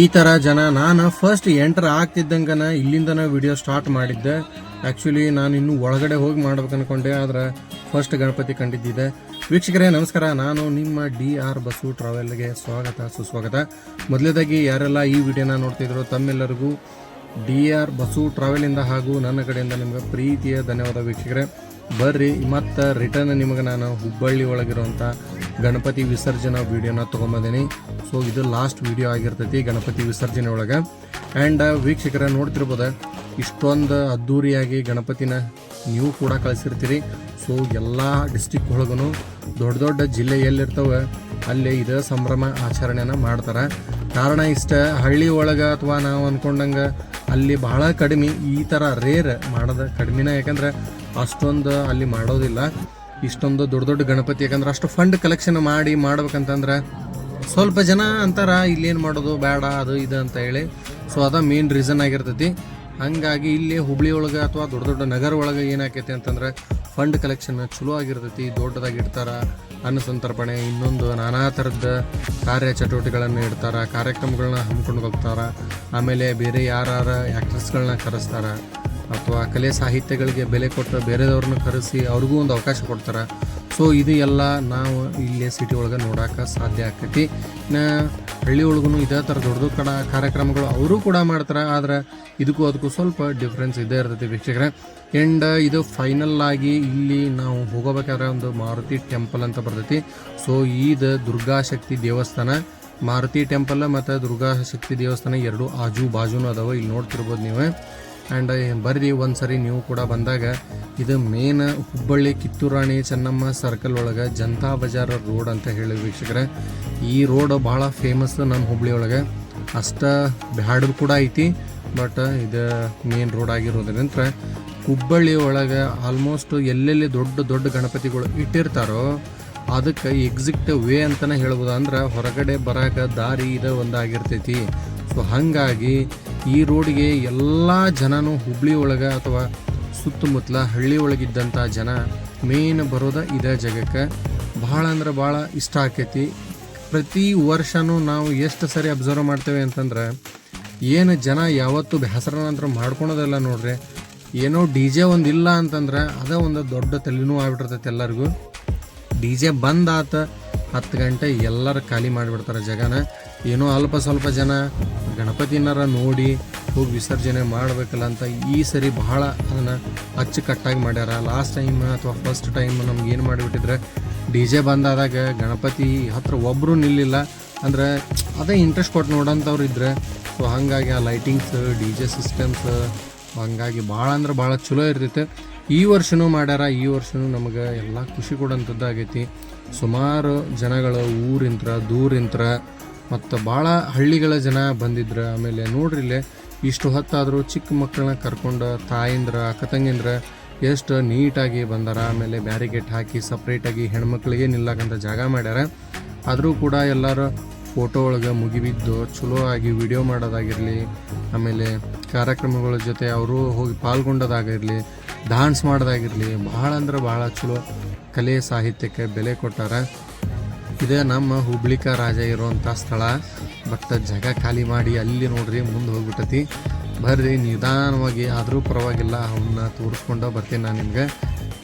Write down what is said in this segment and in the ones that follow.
ಈ ತರ ಜನ ನಾನು ಫಸ್ಟ್ ಎಂಟರ್ ಆಗ್ತಿದ್ದಂಗನ ಇಲ್ಲಿಂದನ ವಿಡಿಯೋ ಸ್ಟಾರ್ಟ್ ಮಾಡಿದ್ದೆ. ಆ್ಯಕ್ಚುಲಿ ನಾನು ಇನ್ನೂ ಒಳಗಡೆ ಹೋಗಿ ಮಾಡ್ಬೇಕು ಅನ್ಕೊಂಡೆ ಆದ್ರೆ ಫಸ್ಟ್ ಗಣಪತಿ ಕಂಡಿದ್ದಿದೆ. ವೀಕ್ಷಕರೇ, ನಮಸ್ಕಾರ. ನಾನು ನಿಮ್ಮ ಡಿ ಆರ್ ಬಸ್ಸು ಟ್ರಾವೆಲ್ಗೆ ಸ್ವಾಗತ, ಸುಸ್ವಾಗತ. ಮೊದಲೇದಾಗಿ ಯಾರೆಲ್ಲ ಈ ವಿಡಿಯೋನ ನೋಡ್ತಿದ್ರು ತಮ್ಮೆಲ್ಲರಿಗೂ ಡಿ ಆರ್ ಬಸ್ಸು ಟ್ರಾವೆಲಿಂದ ಹಾಗೂ ನನ್ನ ಕಡೆಯಿಂದ ನಿಮಗೆ ಪ್ರೀತಿಯ ಧನ್ಯವಾದ ವೀಕ್ಷಕರೇ. ಬರ್ರಿ, ಮತ್ತೆ ರಿಟರ್ನ್ ನಿಮಗೆ ನಾನು ಹುಬ್ಬಳ್ಳಿ ಒಳಗಿರುವಂಥ ಗಣಪತಿ ವಿಸರ್ಜನಾ ವಿಡಿಯೋನ ತೊಗೊಂಬಂದೀನಿ. ಸೊ ಇದು ಲಾಸ್ಟ್ ವಿಡಿಯೋ ಆಗಿರ್ತೈತಿ ಗಣಪತಿ ವಿಸರ್ಜನೆ ಒಳಗೆ. ಆ್ಯಂಡ್ ವೀಕ್ಷಕರ ನೋಡ್ತಿರ್ಬೋದ, ಇಷ್ಟೊಂದು ಅದ್ಧೂರಿಯಾಗಿ ಗಣಪತಿನ ನೀವು ಕೂಡ ಕಳಿಸಿರ್ತೀರಿ. ಸೊ ಎಲ್ಲ ಡಿಸ್ಟಿಕ್ ಒಳಗೂ ದೊಡ್ಡ ದೊಡ್ಡ ಜಿಲ್ಲೆ ಎಲ್ಲಿರ್ತವೆ ಅಲ್ಲಿ ಇದೇ ಸಂಭ್ರಮ ಆಚರಣೆನ ಮಾಡ್ತಾರೆ. ಕಾರಣ ಇಷ್ಟ, ಹಳ್ಳಿ ಒಳಗೆ ಅಥವಾ ನಾವು ಅಂದ್ಕೊಂಡಂಗೆ ಅಲ್ಲಿ ಬಹಳ ಕಡಿಮೆ ಈ ಥರ ರೇರ್ ಮಾಡೋದು ಕಡಿಮೆನ. ಯಾಕಂದ್ರೆ ಅಷ್ಟೊಂದು ಅಲ್ಲಿ ಮಾಡೋದಿಲ್ಲ. ಇಷ್ಟೊಂದು ದೊಡ್ಡ ದೊಡ್ಡ ಗಣಪತಿ, ಯಾಕಂದ್ರೆ ಅಷ್ಟು ಫಂಡ್ ಕಲೆಕ್ಷನ್ ಮಾಡಿ ಮಾಡ್ಬೇಕಂತಂದ್ರೆ ಸ್ವಲ್ಪ ಜನ ಅಂತಾರ, ಇಲ್ಲೇನು ಮಾಡೋದು ಬೇಡ, ಅದು ಇದು ಅಂತ ಹೇಳಿ. ಸೊ ಅದ ಮೇನ್ ರೀಸನ್ ಆಗಿರ್ತೈತಿ. ಹಂಗಾಗಿ ಇಲ್ಲಿ ಹುಬ್ಳಿ ಒಳಗೆ ಅಥವಾ ದೊಡ್ಡ ದೊಡ್ಡ ನಗರ ಒಳಗೆ ಏನಾಕೈತಿ ಅಂತಂದ್ರೆ ಫಂಡ್ ಕಲೆಕ್ಷನ್ ಚಲೋ ಆಗಿರ್ತೈತಿ, ದೊಡ್ಡದಾಗಿ ಇಡ್ತಾರ. ಅನ್ನ ಸಂತರ್ಪಣೆ, ಇನ್ನೊಂದು ನಾನಾ ಥರದ ಕಾರ್ಯ ಚಟುವಟಿಕೆಗಳನ್ನು ಇಡ್ತಾರ, ಕಾರ್ಯಕ್ರಮಗಳನ್ನ ಹಮ್ಮಿಕೊಂಡು ಹೋಗ್ತಾರ. ಆಮೇಲೆ ಬೇರೆ ಯಾರು ಆ್ಯಕ್ಟರ್ಸ್ಗಳನ್ನ ಕರೆಸ್ತಾರ. ಅಥವಾ ಕಲೆ ಸಾಹಿತ್ಯಗಳಿಗೆ ಬೆಲೆ ಕೊಟ್ಟು ಬೇರೆದವ್ರನ್ನ ಕರೆಸಿ ಅವ್ರಿಗೂ ಒಂದು ಅವಕಾಶ ಕೊಡ್ತಾರೆ. ಸೊ ಇದು ಎಲ್ಲ ನಾವು ಇಲ್ಲೇ ಸಿಟಿ ಒಳಗೆ ನೋಡೋಕೆ ಸಾಧ್ಯ ಆಕೈತಿ. ನಾ ಹಳ್ಳಿ ಒಳಗೂ ಇದೇ ಥರ ದೊಡ್ಡ ದೊಡ್ಡ ಕಡ ಕಾರ್ಯಕ್ರಮಗಳು ಅವರು ಕೂಡ ಮಾಡ್ತಾರೆ. ಆದ್ರೆ ಇದಕ್ಕೂ ಅದಕ್ಕೂ ಸ್ವಲ್ಪ ಡಿಫ್ರೆನ್ಸ್ ಇದ್ದೇ ಇರ್ತೈತಿ ವೀಕ್ಷಕರೇ. ಆ್ಯಂಡ್ ಇದು ಫೈನಲ್ ಆಗಿ ಇಲ್ಲಿ ನಾವು ಹೋಗಬೇಕಾದ್ರೆ ಒಂದು ಮಾರುತಿ ಟೆಂಪಲ್ ಅಂತ ಬರ್ತೈತಿ. ಸೊ ಇದು ದುರ್ಗಾಶಕ್ತಿ ದೇವಸ್ಥಾನ. ಮಾರುತಿ ಟೆಂಪಲ್ ಮತ್ತು ದುರ್ಗಾಶಕ್ತಿ ದೇವಸ್ಥಾನ ಎರಡು ಆಜು ಬಾಜುನೂ ಅದಾವ. ಇಲ್ಲಿ ನೋಡ್ತಿರ್ಬೋದು ನೀವು. ಆ್ಯಂಡ್ ಬರ್ರಿ ಒಂದು ಸರಿ ನೀವು ಕೂಡ ಬಂದಾಗ ಇದು ಮೇನ್ ಹುಬ್ಬಳ್ಳಿ ಕಿತ್ತೂರಾಣಿ ಚೆನ್ನಮ್ಮ ಸರ್ಕಲ್ ಒಳಗೆ ಜನತಾ ಬಜಾರ್ ರೋಡ್ ಅಂತ ಹೇಳಿ ವೀಕ್ಷಕರೇ. ಈ ರೋಡ್ ಭಾಳ ಫೇಮಸ್ ನಮ್ಮ ಹುಬ್ಬಳ್ಳಿ ಒಳಗೆ. ಅಷ್ಟ ಬ್ಯಾಡದು ಕೂಡ ಐತಿ ಬಟ್ ಇದು ಮೇನ್ ರೋಡ್ ಆಗಿರೋದ್ರಿಂದ ಹುಬ್ಬಳ್ಳಿ ಒಳಗೆ ಆಲ್ಮೋಸ್ಟ್ ಎಲ್ಲೆಲ್ಲಿ ದೊಡ್ಡ ದೊಡ್ಡ ಗಣಪತಿಗಳು ಇಟ್ಟಿರ್ತಾರೋ, ಅದಕ್ಕೆ ಎಕ್ಸಿಕ್ಟ್ ವೇ ಅಂತಲೇ ಹೇಳ್ಬೋದು ಅಂದ್ರೆ ಹೊರಗಡೆ ಬರಾಕ ದಾರಿ ಇದು ಒಂದಾಗಿರ್ತೈತಿ. ಸೊ ಹಾಗಾಗಿ ಈ ರೋಡ್ಗೆ ಎಲ್ಲ ಜನನೂ ಹುಬ್ಳಿ ಒಳಗೆ ಅಥವಾ ಸುತ್ತಮುತ್ತಲ ಹಳ್ಳಿ ಒಳಗಿದ್ದಂಥ ಜನ ಮೇನ್ ಬರೋದ ಇದೇ ಜಾಗಕ್ಕೆ. ಭಾಳ ಅಂದ್ರೆ ಭಾಳ ಇಷ್ಟ ಆಕೈತಿ. ಪ್ರತಿ ವರ್ಷನೂ ನಾವು ಎಷ್ಟು ಸರಿ ಅಬ್ಸರ್ವ್ ಮಾಡ್ತೇವೆ ಅಂತಂದ್ರೆ ಏನು ಜನ ಯಾವತ್ತು ಬೇಸರನಂತರ ನಂತರ ಮಾಡ್ಕೊಳೋದಲ್ಲ ನೋಡ್ರಿ. ಏನೋ ಡಿ ಜೆ ಒಂದು ಇಲ್ಲ ಅಂತಂದ್ರೆ ಅದೇ ಒಂದು ದೊಡ್ಡ ತಲೆನೂ ಆಗ್ಬಿಟ್ಟಿರ್ತೈತೆ ಎಲ್ಲರಿಗೂ. ಡಿ ಜೆ ಬಂದಾತ ಹತ್ತು ಗಂಟೆ ಎಲ್ಲರೂ ಖಾಲಿ ಮಾಡಿಬಿಡ್ತಾರೆ ಜಗನ. ಏನೋ ಅಲ್ಪ ಸ್ವಲ್ಪ ಜನ ಗಣಪತಿನಾರ ನೋಡಿ ಹೋಗಿ ವಿಸರ್ಜನೆ ಮಾಡಬೇಕಲ್ಲ ಅಂತ ಈ ಸರಿ ಬಹಳ ಅದನ್ನು ಅಚ್ಚುಕಟ್ಟಾಗಿ ಮಾಡ್ಯಾರ. ಲಾಸ್ಟ್ ಟೈಮ್ ಅಥವಾ ಫಸ್ಟ್ ಟೈಮ್ ನಮ್ಗೆ ಏನು ಮಾಡಿಬಿಟ್ಟಿದ್ರೆ ಡಿ ಜೆ ಬಂದಾದಾಗ ಗಣಪತಿ ಹತ್ರ ಒಬ್ಬರು ನಿಲ್ಲಿಲ್ಲ ಅಂದ್ರೆ ಅದೇ ಇಂಟ್ರೆಸ್ಟ್ ಕೊಟ್ಟು ನೋಡೋಂಥವ್ರು ಇದ್ರೆ. ಸೊ ಹಾಗಾಗಿ ಆ ಲೈಟಿಂಗ್ಸ್ ಡಿ ಜೆ ಸಿಸ್ಟಮ್ಸ್ ಹಂಗಾಗಿ ಭಾಳ ಅಂದ್ರೆ ಭಾಳ ಚಲೋ ಇರ್ತೈತೆ ಈ ವರ್ಷನೂ ಮಾಡ್ಯಾರ, ಈ ವರ್ಷನೂ ನಮಗೆ ಎಲ್ಲ ಖುಷಿ ಕೊಡೋಂಥದ್ದಾಗೈತಿ. ಸುಮಾರು ಜನಗಳು ಊರಿಂತ್ರ, ದೂರಿಂತ್ರ ಮತ್ತು ಭಾಳ ಹಳ್ಳಿಗಳ ಜನ ಬಂದಿದ್ರು, ಆಮೇಲೆ ನೋಡ್ರಿ ಇಲ್ಲೇ ಇಷ್ಟು ಹೊತ್ತಾದರೂ ಚಿಕ್ಕ ಮಕ್ಕಳನ್ನ ಕರ್ಕೊಂಡು ತಾಯಿಂದ್ರ, ಅಕ್ಕ ತಂಗಿಂದ್ರ ಎಷ್ಟು ನೀಟಾಗಿ ಬಂದಾರ, ಆಮೇಲೆ ಬ್ಯಾರಿಗೇಟ್ ಹಾಕಿ ಸಪ್ರೇಟಾಗಿ ಹೆಣ್ಮಕ್ಳಿಗೆ ನಿಲ್ಲಕಂತ ಜಾಗ ಮಾಡ್ಯಾರ. ಆದರೂ ಕೂಡ ಎಲ್ಲರೂ ಫೋಟೋ ಒಳಗೆ ಮುಗಿಬಿದ್ದು ಚಲೋ ಆಗಿ ವಿಡಿಯೋ ಮಾಡೋದಾಗಿರಲಿ, ಆಮೇಲೆ ಕಾರ್ಯಕ್ರಮಗಳ ಜೊತೆ ಅವರು ಹೋಗಿ ಪಾಲ್ಗೊಂಡೋದಾಗಿರಲಿ ಡಾನ್ಸ್ ಮಾಡೋದಾಗಿರಲಿ ಭಾಳ ಅಂದ್ರೆ ಭಾಳ ಚಲೋ ಕಲೆ ಸಾಹಿತ್ಯಕ್ಕೆ ಬೆಲೆ ಕೊಟ್ಟಾರ. ಇದೇ ನಮ್ಮ ಹುಬ್ಳಿಕ ರಾಜ ಇರುವಂಥ ಸ್ಥಳ. ಬಟ್ ಜಾಗ ಖಾಲಿ ಮಾಡಿ ಅಲ್ಲಿ ನೋಡ್ರಿ ಮುಂದೆ ಹೋಗ್ಬಿಟ್ಟತಿ ಬರ್ರಿ, ನಿಧಾನವಾಗಿ ಆದರೂ ಪರವಾಗಿಲ್ಲ ಅವನ್ನ ತೋರಿಸ್ಕೊಂಡು ಬರ್ತೀನಿ ನಾನು ನಿಮ್ಗೆ.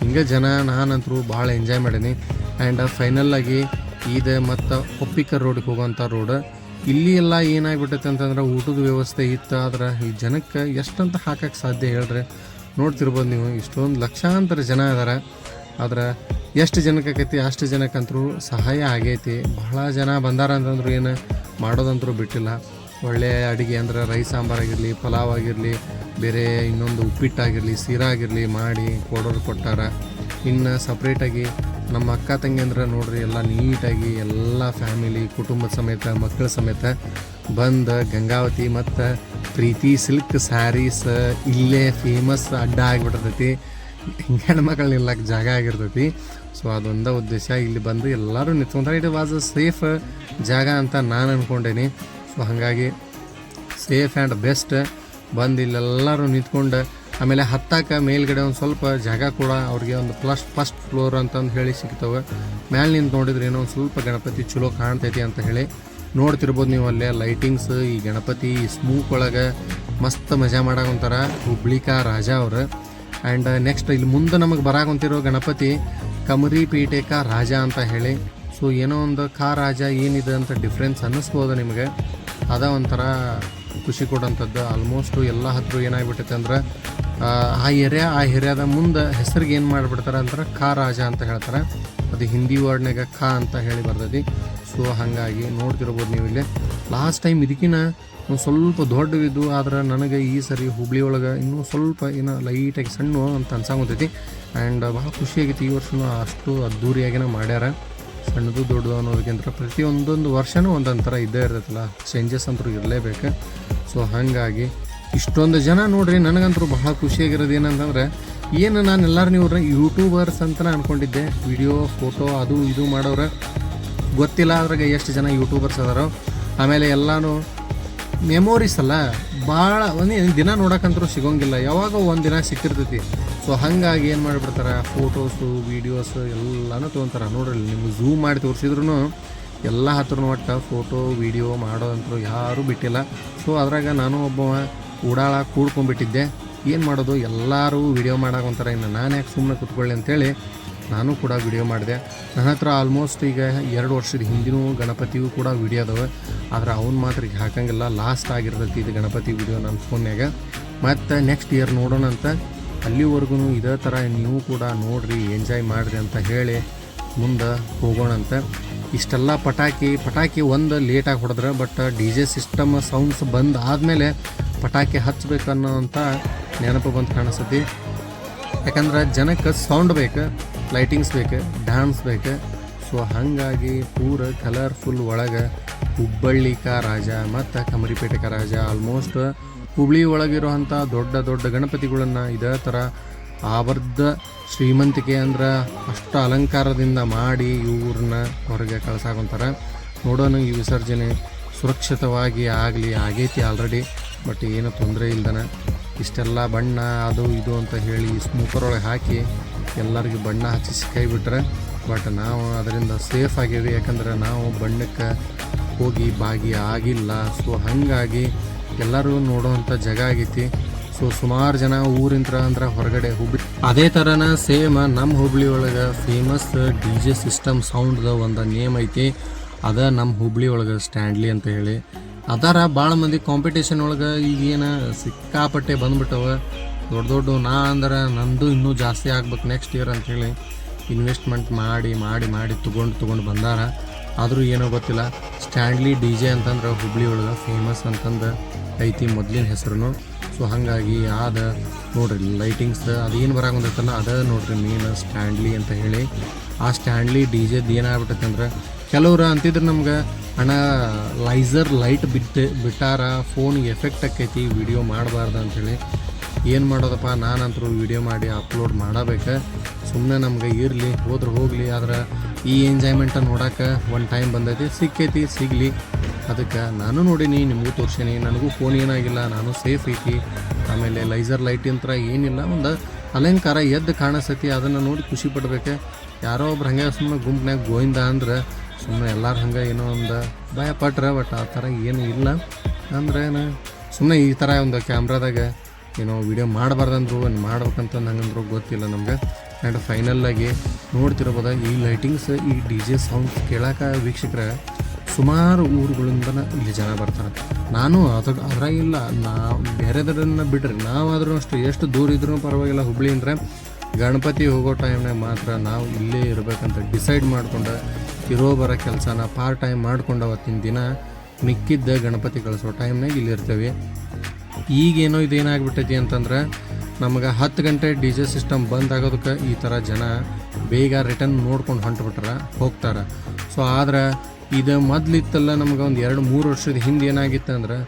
ಹಿಂಗೆ ಜನ ನಾನಂತರೂ ಭಾಳ ಎಂಜಾಯ್ ಮಾಡೀನಿ. ಆ್ಯಂಡ್ ಫೈನಲ್ ಆಗಿ ಇದೆ ಮತ್ತು ಒಪ್ಪಿಕರ್ ರೋಡಿಗೆ ಹೋಗೋವಂಥ ರೋಡ್ ಇಲ್ಲಿ ಎಲ್ಲ ಏನಾಗ್ಬಿಟ್ಟೈತೆ ಅಂತಂದ್ರೆ ಊಟದ ವ್ಯವಸ್ಥೆ ಇತ್ತು, ಆದ್ರೆ ಈ ಜನಕ್ಕೆ ಎಷ್ಟಂತ ಹಾಕಕ್ಕೆ ಸಾಧ್ಯ ಹೇಳ್ರಿ. ನೋಡ್ತಿರ್ಬೋದು ನೀವು, ಇಷ್ಟೊಂದು ಲಕ್ಷಾಂತರ ಜನ ಇದಾರೆ ಆದ್ರೆ ಎಷ್ಟು ಜನಕ್ಕೆ ಆಕೈತಿ, ಅಷ್ಟು ಜನಕ್ಕಂತರೂ ಸಹಾಯ ಆಗೈತಿ. ಬಹಳ ಜನ ಬಂದಾರ ಅಂತಂದ್ರು ಏನು ಮಾಡೋದಂತರೂ ಬಿಟ್ಟಿಲ್ಲ. ಒಳ್ಳೆಯ ಅಡುಗೆ ಅಂದ್ರೆ ರೈಸ್ ಸಾಂಬಾರಾಗಿರಲಿ ಪಲಾವ್ ಆಗಿರಲಿ, ಬೇರೆ ಇನ್ನೊಂದು ಉಪ್ಪಿಟ್ಟಾಗಿರಲಿ, ಸೀರಾ ಆಗಿರಲಿ ಮಾಡಿ ಕೊಡೋರು ಕೊಟ್ಟಾರ. ಇನ್ನು ಸಪ್ರೇಟಾಗಿ ನಮ್ಮ ಅಕ್ಕ ತಂಗಿ ಅಂದ್ರೆ ನೋಡ್ರಿ ಎಲ್ಲ ನೀಟಾಗಿ ಎಲ್ಲ ಫ್ಯಾಮಿಲಿ ಕುಟುಂಬದ ಸಮೇತ ಮಕ್ಕಳ ಸಮೇತ ಬಂದು ಗಂಗಾವತಿ ಮತ್ತು ಪ್ರೀತಿ ಸಿಲ್ಕ್ ಸ್ಯಾರೀಸ್ ಇಲ್ಲೇ ಫೇಮಸ್ ಅಡ್ಡ ಆಗಿಬಿಟ್ಟಿರ್ತೈತಿ ಹೆಣ್ಮಕ್ಳು ನಿಲ್ಲಕ್ಕೆ ಜಾಗ ಆಗಿರ್ತೈತಿ. ಸೊ ಅದೊಂದೇ ಉದ್ದೇಶ. ಇಲ್ಲಿ ಬಂದು ಎಲ್ಲರೂ ನಿಂತ್ಕೊಂತಾರೆ. ಇಟ್ ವಾಸ್ ಅ ಸೇಫ್ ಜಾಗ ಅಂತ ನಾನು ಅಂದ್ಕೊಂಡೇನಿ ಸೊ ಹಾಗಾಗಿ ಸೇಫ್ ಆ್ಯಂಡ್ ಬೆಸ್ಟ್ ಬಂದು ಇಲ್ಲೆಲ್ಲರೂ ನಿಂತ್ಕೊಂಡು, ಆಮೇಲೆ ಹತ್ತಾಕ ಮೇಲ್ಗಡೆ ಒಂದು ಸ್ವಲ್ಪ ಜಾಗ ಕೂಡ ಅವ್ರಿಗೆ ಒಂದು ಪ್ಲಸ್ ಫಸ್ಟ್ ಫ್ಲೋರ್ ಅಂತಂದು ಹೇಳಿ ಸಿಗ್ತವೆ. ಮ್ಯಾಲೆ ನಿಂತು ನೋಡಿದ್ರೆ ಏನೋ ಒಂದು ಸ್ವಲ್ಪ ಗಣಪತಿ ಚಲೋ ಕಾಣ್ತೈತಿ ಅಂತ ಹೇಳಿ ನೋಡ್ತಿರ್ಬೋದು ನೀವು ಅಲ್ಲೇ. ಲೈಟಿಂಗ್ಸ್ ಈ ಗಣಪತಿ, ಈ ಸ್ಮೂಕ್ ಒಳಗೆ ಮಸ್ತ್ ಮಜಾ ಮಾಡಾಕೊಂತಾರ ಹುಬ್ಳಿಕಾ ರಾಜ ಅವರು. ಆ್ಯಂಡ್ ನೆಕ್ಸ್ಟ್ ಇಲ್ಲಿ ಮುಂದೆ ನಮಗೆ ಬರಾಕೊಂತಿರೋ ಗಣಪತಿ ಕಮರಿ ಪೀಠೇಕ ರಾಜ ಅಂತ ಹೇಳಿ. ಸೊ ಏನೋ ಒಂದು ಕಾ ರಾಜ ಏನಿದೆ ಅಂತ ಡಿಫ್ರೆನ್ಸ್ ಅನ್ನಿಸ್ಬೋದು ನಿಮಗೆ. ಅದ ಒಂಥರ ಖುಷಿ ಕೊಡೋಂಥದ್ದು. ಆಲ್ಮೋಸ್ಟು ಎಲ್ಲ ಹತ್ರ ಏನಾಗ್ಬಿಟ್ಟೈತೆ ಅಂದ್ರೆ ಆ, ಏರಿಯಾ ಆ ಏರಿಯಾದ ಮುಂದೆ ಹೆಸರಿಗೆ ಏನು ಮಾಡಿಬಿಡ್ತಾರೆ ಅಂದ್ರೆ ಕಾ ರಾಜ ಅಂತ ಹೇಳ್ತಾರೆ. ಅದು ಹಿಂದಿ ವರ್ಡ್ನಾಗ ಖಾ ಅಂತ ಹೇಳಿ ಬರ್ತೈತಿ. ಸೊ ಹಾಗಾಗಿ ನೋಡ್ತಿರ್ಬೋದು ನೀವು ಇಲ್ಲಿ ಲಾಸ್ಟ್ ಟೈಮ್ ಇದಕ್ಕಿನ ಒಂದು ಸ್ವಲ್ಪ ದೊಡ್ಡವಿದ್ದು, ಆದ್ರೆ ನನಗೆ ಈ ಸರಿ ಹುಬ್ಳಿ ಒಳಗೆ ಇನ್ನೂ ಸ್ವಲ್ಪ ಏನೋ ಲೈಟಾಗಿ ಸಣ್ಣ ಅಂತ ಅನ್ಸಂಗತೈತಿ. ಆ್ಯಂಡ್ ಭಾಳ ಖುಷಿಯಾಗೈತಿ ಈ ವರ್ಷನೂ ಅಷ್ಟು ಅದ್ದೂರಿಯಾಗಿನ ಮಾಡ್ಯಾರ. ಸಣ್ಣದು ದೊಡ್ಡದು ಅನ್ನೋದಕ್ಕಿಂತ ಪ್ರತಿಯೊಂದೊಂದು ವರ್ಷನೂ ಒಂದೊಂದು ಥರ ಇದ್ದೇ ಇರ್ತೈತಲ್ಲ ಚೇಂಜಸ್ ಅಂತೂ ಇರಲೇಬೇಕು. ಸೊ ಹಾಗಾಗಿ ಇಷ್ಟೊಂದು ಜನ ನೋಡ್ರಿ, ನನಗಂತೂ ಬಹಳ ಖುಷಿಯಾಗಿರೋದು ಏನಂತಂದ್ರೆ, ಏನು ನಾನು ಎಲ್ಲರೂ ನೀವು ಯೂಟ್ಯೂಬರ್ಸ್ ಅಂತ ಅನ್ಕೊಂಡಿದ್ದೆ. ವಿಡಿಯೋ ಫೋಟೋ ಅದು ಇದು ಮಾಡೋರು ಗೊತ್ತಿಲ್ಲ, ಅದ್ರಾಗ ಎಷ್ಟು ಜನ ಯೂಟ್ಯೂಬರ್ಸ್ ಅದಾರೋ. ಆಮೇಲೆ ಎಲ್ಲನೂ ಮೆಮೊರೀಸ್ ಅಲ್ಲ ಭಾಳ ಒಂದು ದಿನ ನೋಡಕ್ಕಂತರೂ ಸಿಗೋಂಗಿಲ್ಲ, ಯಾವಾಗ ಒಂದು ದಿನ ಸಿಕ್ಕಿರ್ತೈತಿ. ಸೊ ಹಾಗಾಗಿ ಏನು ಮಾಡಿಬಿಡ್ತಾರೆ ಫೋಟೋಸು ವೀಡಿಯೋಸು ಎಲ್ಲನೂ ತೊಗೊತಾರೆ. ನೋಡ್ರಿ, ನಿಮ್ಗೆ ಝೂಮ್ ಮಾಡಿ ತೋರಿಸಿದ್ರು ಎಲ್ಲ ಹತ್ರನೂ ಒಟ್ಟು ಫೋಟೋ ವೀಡಿಯೋ ಮಾಡೋದಂತರೂ ಯಾರೂ ಬಿಟ್ಟಿಲ್ಲ. ಸೊ ಅದ್ರಾಗ ನಾನು ಒಬ್ಬ ಓಡಾಳ ಕೂಡ್ಕೊಂಡ್ಬಿಟ್ಟಿದ್ದೆ. ಏನು ಮಾಡೋದು, ಎಲ್ಲರೂ ವಿಡಿಯೋ ಮಾಡಾಕೊಂತಾರೆ ಇನ್ನು ನಾನು ಯಾಕೆ ಸುಮ್ಮನೆ ಕೂತ್ಕೊಳ್ಳಿ ಅಂತೇಳಿ ನಾನು ಕೂಡ ವಿಡಿಯೋ ಮಾಡಿದೆ. ನನ್ನ ಹತ್ರ ಆಲ್ಮೋಸ್ಟ್ ಈಗ ಎರಡು ವರ್ಷದ ಹಿಂದಿನೂ ಗಣಪತಿಗೂ ಕೂಡ ವಿಡಿಯೋ ಅದಾವೆ. ಆದರೆ ಅವ್ನು ಮಾತ್ರ ಈಗ ಹಾಕಂಗಿಲ್ಲ. ಲಾಸ್ಟ್ ಆಗಿರ್ತೈತಿ ಇದು ಗಣಪತಿ ವಿಡಿಯೋ ನನ್ನ ಫೋನ್ಯಾಗ. ಮತ್ತು ನೆಕ್ಸ್ಟ್ ಇಯರ್ ನೋಡೋಣ ಅಂತ. ಅಲ್ಲಿವರೆಗೂ ಇದೇ ಥರ ನೀವು ಕೂಡ ನೋಡಿರಿ ಎಂಜಾಯ್ ಮಾಡಿರಿ ಅಂತ ಹೇಳಿ ಮುಂದೆ ಹೋಗೋಣಂತ ಇಷ್ಟೆಲ್ಲ ಪಟಾಕಿ ಪಟಾಕಿ ಒಂದು ಲೇಟಾಗಿ ಹೊಡೆದ್ರೆ but D J system sounds ಬಂದ್ ಆದಮೇಲೆ ಪಟಾಕಿ ಹಚ್ಬೇಕನ್ನೋಂಥ ನೆನಪು ಬಂದು ಕಾಣಿಸ್ತೈತಿ. ಯಾಕಂದ್ರೆ ಜನಕ್ಕೆ ಸೌಂಡ್ ಬೇಕು. ಲೈಟಿಂಗ್ಸ್ ಬೇಕು ಡ್ಯಾನ್ಸ್ ಬೇಕು. ಸೊ ಹಾಗಾಗಿ ಪೂರ ಕಲರ್ಫುಲ್ ಒಳಗೆ ಹುಬ್ಬಳ್ಳಿಕ ರಾಜ ಮತ್ತು ಕಮರಿಪೇಟೆಕ ರಾಜ ಆಲ್ಮೋಸ್ಟ್ ಹುಬ್ಳಿ ಒಳಗಿರುವಂಥ ದೊಡ್ಡ ದೊಡ್ಡ ಗಣಪತಿಗಳನ್ನು ಇದೇ ಥರ ಆವರ್ಧ ಶ್ರೀಮಂತಿಕೆ ಅಂದ್ರೆ ಅಷ್ಟು ಅಲಂಕಾರದಿಂದ ಮಾಡಿ ಇವ್ರನ್ನ ಹೊರಗೆ ಕಳ್ಸಾಕೊಂತಾರೆ. ನೋಡೋಣ ಈ ವಿಸರ್ಜನೆ ಸುರಕ್ಷಿತವಾಗಿ ಆಗಲಿ, ಆಗೈತಿ ಆಲ್ರೆಡಿ ಬಟ್ ಏನು ತೊಂದರೆ ಇಲ್ದನ. ಇಷ್ಟೆಲ್ಲ ಬಣ್ಣ, ಅದು, ಇದು ಅಂತ ಹೇಳಿ ಸ್ಮೂಕರ್ ಒಳಗೆ ಹಾಕಿ ಎಲ್ಲರಿಗೂ ಬಣ್ಣ ಹಚ್ಚಿ ಕೈ ಬಿಟ್ರೆ ಬಟ್ ನಾವು ಅದರಿಂದ ಸೇಫ್ ಆಗಿವಿ ಯಾಕಂದ್ರೆ ನಾವು ಬಣ್ಣಕ್ಕೆ ಹೋಗಿ ಭಾಗಿ ಆಗಿಲ್ಲ. ಸೊ ಹಾಗಾಗಿ ಎಲ್ಲರೂ ನೋಡುವಂಥ ಜಾಗ ಆಗೈತಿ. ಸೊ ಸುಮಾರು ಜನ ಊರಿಂತ್ರ ಅಂದ್ರೆ ಹೊರಗಡೆ ಹುಬ್ಳಿ ಅದೇ ಥರನ ಸೇಮ್ ನಮ್ಮ ಹುಬ್ಳಿ ಒಳಗೆ ಫೇಮಸ್ ಡಿ ಜೆ ಸಿಸ್ಟಮ್ ಸೌಂಡ್ದ ಒಂದು ನೇಮ್ ಐತಿ. ಅದ ನಮ್ಮ ಹುಬ್ಳಿ ಒಳಗೆ ಸ್ಟ್ಯಾಂಡ್ಲಿ ಅಂತ ಹೇಳಿ. ಅದರ ಭಾಳ ಮಂದಿ ಕಾಂಪಿಟೇಷನ್ ಒಳಗೆ ಈಗೇನು ಸಿಕ್ಕಾಪಟ್ಟೆ ಬಂದ್ಬಿಟ್ಟವ. ದೊಡ್ಡ ದೊಡ್ಡ ನಾ ಅಂದ್ರೆ ನಂದು ಇನ್ನೂ ಜಾಸ್ತಿ ಆಗ್ಬೇಕು ನೆಕ್ಸ್ಟ್ ಇಯರ್ ಅಂಥೇಳಿ ಇನ್ವೆಸ್ಟ್ಮೆಂಟ್ ಮಾಡಿ ಮಾಡಿ ಮಾಡಿ ತೊಗೊಂಡು ತೊಗೊಂಡು ಬಂದಾರ. ಆದರೂ ಏನೋ ಗೊತ್ತಿಲ್ಲ. ಸ್ಟ್ಯಾಂಡ್ಲಿ ಡಿ ಜೆ ಅಂತಂದ್ರೆ ಹುಬ್ಳಿ ಒಳಗೆ ಫೇಮಸ್ ಅಂತಂದು ಐತಿ ಮೊದಲಿನ ಹೆಸರು ಸೊ ಹಾಗಾಗಿ ಆದ ನೋಡ್ರಿ ಲೈಟಿಂಗ್ಸ್ ಅದೇನು ಬಂದಿರ್ತಲ್ಲ ಅದ ನೋಡ್ರಿ ಮೇನ್ ಸ್ಟ್ಯಾಂಡ್ಲಿ ಅಂತ ಹೇಳಿ. ಆ ಸ್ಟ್ಯಾಂಡ್ಲಿ ಡಿ ಜೆದು ಏನಾಗ್ಬಿಟ್ಟೈತೆ ಅಂದ್ರೆ ಕೆಲವ್ರು ಅಂತಿದ್ರು ನಮ್ಗೆ ಅಣ್ಣ ಲೈಸರ್ ಲೈಟ್ ಬಿಟ್ಟು, ಬಿಟ್ಟಾರ ಫೋನ್ಗೆ ಎಫೆಕ್ಟ್ ಆಕೈತಿ ವಿಡಿಯೋ ಮಾಡಬಾರ್ದು ಅಂಥೇಳಿ ಏನು ಮಾಡೋದಪ್ಪ? ನಾನಂತರೂ ವಿಡಿಯೋ ಮಾಡಿ ಅಪ್ಲೋಡ್ ಮಾಡಬೇಕು. ಸುಮ್ಮನೆ ನಮ್ಗೆ ಇರಲಿ, ಹೋದ್ರೆ ಹೋಗಲಿ, ಆದ್ರೆ ಈ ಎಂಜಾಯ್ಮೆಂಟ ನೋಡೋಕೆ ಒಂದು ಟೈಮ್ ಬಂದೈತಿ, ಸಿಕ್ಕೈತಿ, ಸಿಗಲಿ. ಅದಕ್ಕೆ ನಾನು ನೋಡೀನಿ, ನಿಮಗೂ ತೋರ್ಸೀನಿ, ನನಗೂ ಫೋನ್ ಏನಾಗಿಲ್ಲ, ನಾನು ಸೇಫ್ ಐತಿ. ಆಮೇಲೆ ಲೈಸರ್ ಲೈಟ್ ಯಂತ್ರ ಏನಿಲ್ಲ, ಒಂದು ಅಲಂಕಾರ ಎದ್ದು ಕಾಣಿಸ್ತೈತಿ ಅದನ್ನು ನೋಡಿ ಖುಷಿ ಪಡ್ಬೇಕು. ಯಾರೋ ಒಬ್ರು ಹಂಗೆ ಸುಮ್ಮನೆ ಗುಂಪ್ನಾಗ ಗೋವಿಂದ ಅಂದ್ರೆ ಸುಮ್ಮನೆ ಎಲ್ಲರೂ ಹಂಗೆ ಏನೋ ಒಂದು ಭಯ ಪಟ್ರೆ ಬಟ್ ಆ ಥರ ಏನೂ ಇಲ್ಲ. ಅಂದ್ರೆ ಸುಮ್ಮನೆ ಈ ಥರ ಒಂದು ಕ್ಯಾಮ್ರಾದಾಗ ಏನೋ ವಿಡಿಯೋ ಮಾಡಬಾರ್ದಂದ್ರು ಮಾಡ್ಬೇಕಂತ ನಂಗಂದ್ರು ಗೊತ್ತಿಲ್ಲ ನಮ್ಗೆ. ಆ್ಯಂಡ್ ಫೈನಲ್ಲಾಗಿ ನೋಡ್ತಿರ್ಬೋದ, ಈ ಲೈಟಿಂಗ್ಸ್ ಈ ಡಿ ಜೆ ಸೌಂಡ್ ಕೇಳಕ್ಕೆ ವೀಕ್ಷಕರ, ಸುಮಾರು ಊರುಗಳಿಂದ ಇಲ್ಲಿ ಜನ ಬರ್ತಾರೆ. ನಾನು ಅದ್ರ, ಅದ್ರಾಗಿಲ್ಲ, ನಾವು ಬೇರೆದರನ್ನು ಬಿಡ್ರಿ ನಾವಾದರೂ ಅಷ್ಟು, ಎಷ್ಟು ದೂರ ಇದ್ರೂ ಪರವಾಗಿಲ್ಲ ಹುಬ್ಳಿ ಅಂದರೆ, ಗಣಪತಿ ಹೋಗೋ ಟೈಮ್ನಾಗ ಮಾತ್ರ ನಾವು ಇಲ್ಲೇ ಇರಬೇಕಂತ ಡಿಸೈಡ್ ಮಾಡ್ಕೊಂಡು, ಇರೋ ಬರೋ ಕೆಲಸನ ಪಾರ್ಟ್ ಟೈಮ್ ಮಾಡ್ಕೊಂಡು ಅವತ್ತಿನ ದಿನ ಮಿಕ್ಕಿದ್ದ ಗಣಪತಿ ಕಳಿಸೋ ಟೈಮ್ನಾಗ ಇಲ್ಲಿ ಇರ್ತೇವೆ. ಈಗೇನೋ ಇದೇನಾಗ್ಬಿಟ್ಟೈತಿ ಅಂತಂದ್ರೆ ನಮಗೆ ಹತ್ತು ಗಂಟೆ ಡಿ ಜೆ ಸಿಸ್ಟಮ್ ಬಂದ್ ಆಗೋದಕ್ಕೆ ಈ ಥರ ಜನ ಬೇಗ ರಿಟರ್ನ್ ನೋಡ್ಕೊಂಡು ಹೊಂಟ್ಬಿಟ್ರೆ, ಹೋಗ್ತಾರೆ. ಸೊ ಆದ್ರೆ ಇದು ಮೊದಲಿತ್ತಲ್ಲ ನಮ್ಗೆ ಒಂದು ಎರಡು ಮೂರು ವರ್ಷದ ಹಿಂದೆ ಏನಾಗಿತ್ತು ಅಂದ್ರೆ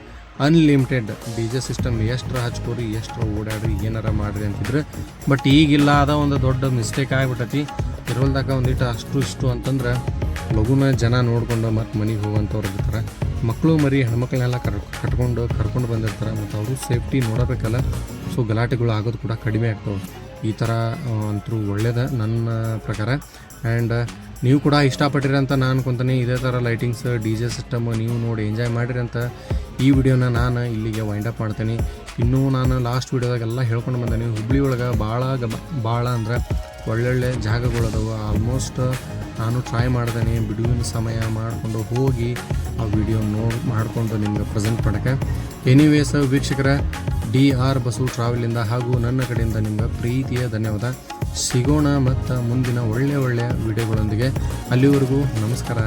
ಅನ್ಲಿಮಿಟೆಡ್ ಡಿ ಜೆ ಸಿಸ್ಟಮ್ ಎಷ್ಟರ ಹಚ್ಕೋರಿ ಎಷ್ಟರ ಓಡಾಡ್ರಿ, ಏನಾರ ಮಾಡ್ರಿ ಅಂತಿದ್ರೆ. ಬಟ್ ಈಗಿಲ್ಲ ಅದ ಒಂದು ದೊಡ್ಡ ಮಿಸ್ಟೇಕ್ ಆಗಿಬಿಟ್ಟತಿ. ಇರೋಲ್ದಾಗ ಒಂದಿಟ್ಟು ಅಷ್ಟು ಇಷ್ಟು ಅಂತಂದ್ರೆ ಲಘುನ ಜನ ನೋಡ್ಕೊಂಡು ಮತ್ತು ಮನೆಗೆ ಹೋಗುವಂಥವ್ರು ಇರ್ತಾರೆ. ಮಕ್ಕಳು ಮರಿ ಹೆಣ್ಮಕ್ಳನ್ನೆಲ್ಲ ಕರ್ ಕಟ್ಕೊಂಡು ಕರ್ಕೊಂಡು ಬಂದಿರ್ತಾರೆ ಮತ್ತು ಅವರು ಸೇಫ್ಟಿ ನೋಡಬೇಕಲ್ಲ. ಸೊ ಗಲಾಟೆಗಳು ಆಗೋದು ಕೂಡ ಕಡಿಮೆ ಆಗ್ತವೆ. ಈ ಥರ ಅಂತೂ ಒಳ್ಳೇದ ನನ್ನ ಪ್ರಕಾರ. ಆ್ಯಂಡ್ ನೀವು ಕೂಡ ಇಷ್ಟಪಟ್ಟಿರಿ ಅಂತ ನಾನು ಅನ್ಕೊತೀನಿ. ಇದೇ ಥರ ಲೈಟಿಂಗ್ಸ್, ಡಿ ಜೆ ಸಿಸ್ಟಮ್ ನೀವು ನೋಡಿ ಎಂಜಾಯ್ ಮಾಡಿರಿ ಅಂತ ಈ ವಿಡಿಯೋನ ನಾನು ಇಲ್ಲಿಗೆ ವೈಂಡ್ ಅಪ್ ಮಾಡ್ತೀನಿ. ಇನ್ನೂ ನಾನು ಲಾಸ್ಟ್ ವಿಡಿಯೋದಾಗೆಲ್ಲ ಹೇಳ್ಕೊಂಡು ಬಂದೇನಿ ಹುಬ್ಳಿ ಒಳಗೆ ಭಾಳ ಗಮ ಭಾಳ ಅಂದ್ರೆ ಒಳ್ಳೊಳ್ಳೆ ಜಾಗಗಳದಾವು ಆಲ್ಮೋಸ್ಟ್ ನಾನು ಟ್ರೈ ಮಾಡ್ದೇನೆ, ಬಿಡುವಿನ ಸಮಯ ಮಾಡಿಕೊಂಡು ಹೋಗಿ ಆ ವಿಡಿಯೋ ನೋಡಿ, ಮಾಡಿಕೊಂಡು ನಿಮ್ಗೆ ಪ್ರೆಸೆಂಟ್ ಮಾಡೋಕ್ಕೆ ಎನಿವೇಸ್ ವೀಕ್ಷಕರ ಡಿ ಆರ್ ಬಸು ಟ್ರಾವೆಲಿಂದ ಹಾಗೂ ನನ್ನ ಕಡೆಯಿಂದ ನಿಮ್ಗೆ ಪ್ರೀತಿಯ ಧನ್ಯವಾದ. ಸಿಗೋಣ ಮತ್ತು ಮುಂದಿನ ಒಳ್ಳೆಯ ಒಳ್ಳೆಯ ವಿಡಿಯೋಗಳೊಂದಿಗೆ ಅಲ್ಲಿವರೆಗೂ ನಮಸ್ಕಾರ.